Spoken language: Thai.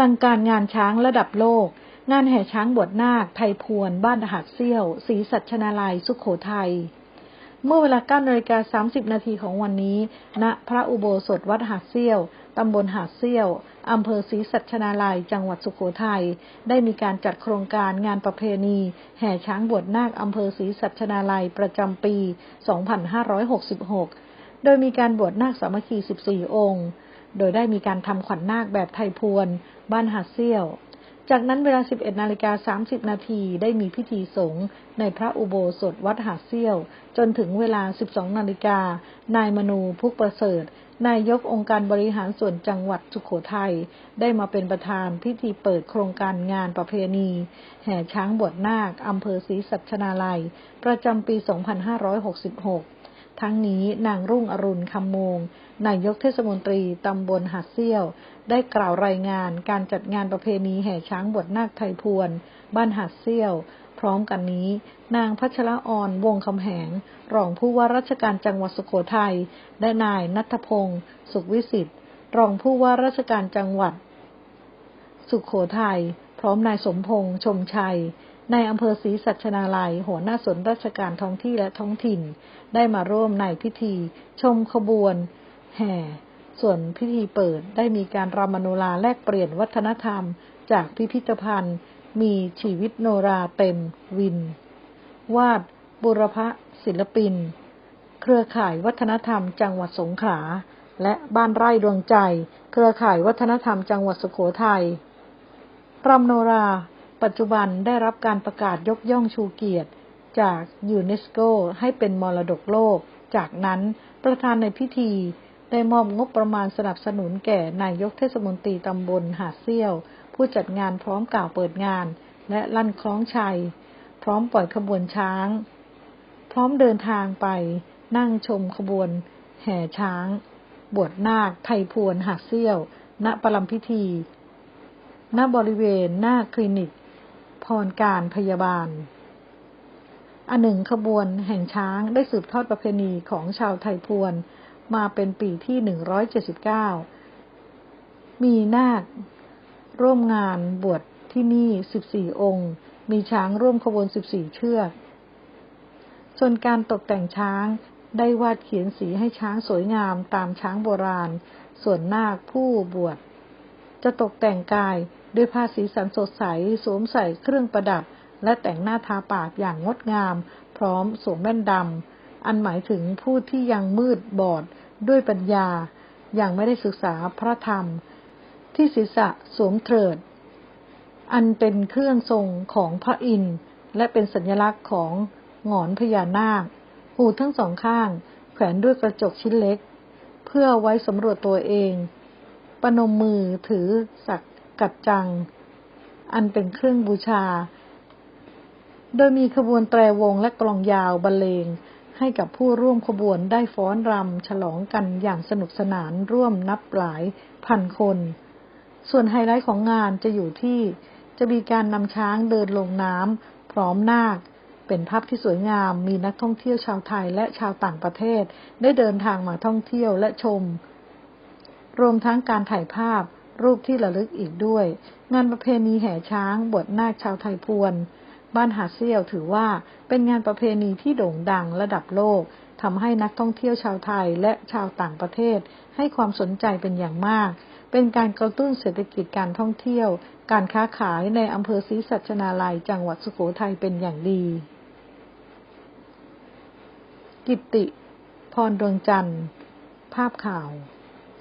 ลังการงานช้างระดับโลก งานแห่ช้างบวชนาค ไทยพวน บ้านหาดเซี่ยว ศรีสัชนาลัย สุขโขทัย เมื่อเวลา9นาฬิกา30 นาทีของวันนี้ ณ พระอุโบสถวัดหาดเซี่ยว ตำบลหาดเซี่ยว อำเภอศรีสัชนาลัย จังหวัดสุขโขทัย ได้มีการจัดโครงการงานประเพณี แห่ช้างบวชนาค อำเภอศรีสัชนาลัย ประจำปี 2566 โดยมีการบวชนาคสามัคคี 14 องค์ โดยได้มีการทำขวัญนาคแบบไทยพวน บ้านหาดเซี่ยว จากนั้นเวลา 11 นาฬิกา 30 นาทีได้มีพิธีสงฆ์ในพระอุโบสถวัดหาดเซี่ยว จนถึงเวลา 12 นาฬิกา นายมนูพุกประเสริฐ นายกองค์การบริหารส่วนจังหวัดสุขโขทัยได้มาเป็นประธานพิธีเปิดโครงการงานประเพณี แห่ช้างบวชนาคอำเภอศรีสัชนาลัย ประจำปี 2566 ทั้งนี้นางรุ่งอรุณคำมงนายกเทศมนตรีตำบลหาดเซี่ยว ได้กล่าวรายงานการจัดงานประเพณีแห่ช้างบวชนาคไทยพวน บ้านหาดเซี่ยว พร้อมกันนี้ นางพัชรออนวงคำแหง รองผู้ว่าราชการจังหวัดสุโขทัยและนายนัทพงศ์สุขวิสิทธิ์ รองผู้ว่าราชการจังหวัด สุขโขทัยพร้อมนายสมพงษ์ชมชัย ในอำเภอศรีสัชนาลัย หัวหน้าส่วนราชการท้องที่และท้องถิ่น ได้มาร่วมในพิธี ชมขบวน แห่ ส่วนพิธีเปิดได้มีการรำมโนราแลกเปลี่ยนวัฒนธรรม จากพิพิธภัณฑ์ มีชีวิตโนราเต็ม วิน วาด บุรพศิลปิน เครือข่ายวัฒนธรรม จังหวัดสงขลาและบ้านไร่ดวงใจ เครือข่ายวัฒนธรรมจังหวัดสุโขทัยรำโนรา ปัจจุบันได้รับการประกาศยกย่องชูเกียรติ จากยูเนสโกให้เป็นมรดกโลก จากนั้นประธานในพิธีได้มอบงบประมาณสนับสนุนแก่นายกเทศมนตรีตำบลหาดเซี่ยว ผู้จัดงานพร้อมกล่าวเปิดงาน และลั่นคล้องชัย พร้อมปล่อยขบวนช้าง พร้อมเดินทางไป นั่งชมขบวน แห่ช้าง บวชนาคไทยพวนหาดเซี่ยว ณประลัมพิธี ณบริเวณหน้าคลินิก พรการพยาบาล อันหนึ่งขบวนแห่งช้างได้สืบทอดประเพณีของชาวไทยพวน มาเป็นปีที่ 179 มีนาคร่วมงานบวชที่นี่ 14 องค์ มีช้างร่วมขบวน 14 เชือก ส่วนการตกแต่งช้างได้วาดเขียนสีให้ช้างสวยงามตามช้างโบราณ ส่วนนาคผู้บวชจะตกแต่งกาย ด้วยผ้าสีสันสดใสสวมใส่เครื่องประดับ และแต่งหน้าทาปากอย่างงดงาม พร้อมสวมแว่นดำอันหมายถึงผู้ที่ยังมืดบอดด้วยปัญญา อยังไม่ได้ศึกษาพระธรรม ที่ศีรษะสวมเถิด อันเป็นเครื่องทรงของพระอินทร์และเป็นสัญลักษณ์ของหงอนพญานาค หูทั้งสองข้าง แขวนด้วยกระจกชิ้นเล็ก เพื่อไว้สำรวจตัวเอง ปนมมือถือสัก กัดจัง อันเป็นเครื่องบูชา โดยมีขบวนแตรวงและกลองยาวบรรเลงให้กับผู้ร่วมขบวนได้ฟ้อนรำฉลองกันอย่างสนุกสนานร่วมนับหลายพันคน ส่วนไฮไลท์ของงานจะอยู่ที่จะมีการนำช้างเดินลงน้ำพร้อมนาค เป็นภาพที่สวยงาม มีนักท่องเที่ยวชาวไทยและชาวต่างประเทศ ได้เดินทางมาท่องเที่ยวและชม รวมทั้งการถ่ายภาพ รูปที่ระลึกอีกด้วย งานประเพณีแห่ช้างบวชนาคชาวไทยพวน บ้านหาดเซี่ยวถือว่าเป็นงานประเพณีที่โด่งดังระดับโลกทำให้นักท่องเที่ยวชาวไทยและชาวต่างประเทศ ให้ความสนใจเป็นอย่างมาก เป็นการกระตุ้นเศรษฐกิจการท่องเที่ยว การค้าขายในอำเภอศรีสัชนาลัยจังหวัดสุโขทัยเป็นอย่างดี กิตติพรดวงจันทร์ ภาพข่าว